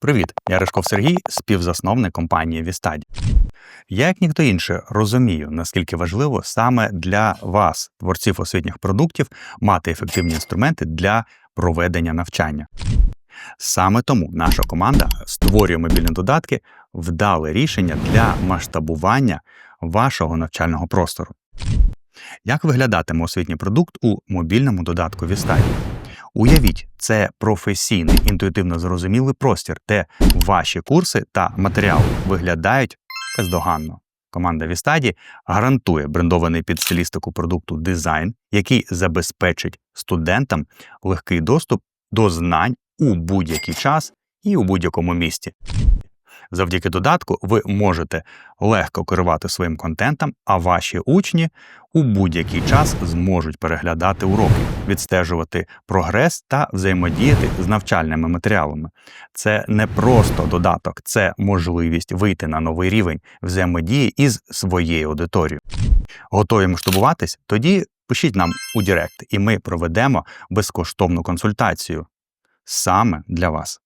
Привіт, я Ришков Сергій, співзасновник компанії Вістаді. Я, як ніхто інший, розумію, наскільки важливо саме для вас, творців освітніх продуктів, мати ефективні інструменти для проведення навчання. Саме тому наша команда створює мобільні додатки, вдале рішення для масштабування вашого навчального простору. Як виглядатиме освітній продукт у мобільному додатку Вістаді? Уявіть, це професійний, інтуїтивно зрозумілий простір, де ваші курси та матеріали виглядають бездоганно. Команда Вістаді гарантує брендований під стилістику продукту дизайн, який забезпечить студентам легкий доступ до знань у будь-який час і у будь-якому місті. Завдяки додатку ви можете легко керувати своїм контентом, а ваші учні у будь-який час зможуть переглядати уроки, відстежувати прогрес та взаємодіяти з навчальними матеріалами. Це не просто додаток, це можливість вийти на новий рівень взаємодії із своєю аудиторією. Готові масштабуватись? Тоді пишіть нам у Директ, і ми проведемо безкоштовну консультацію саме для вас.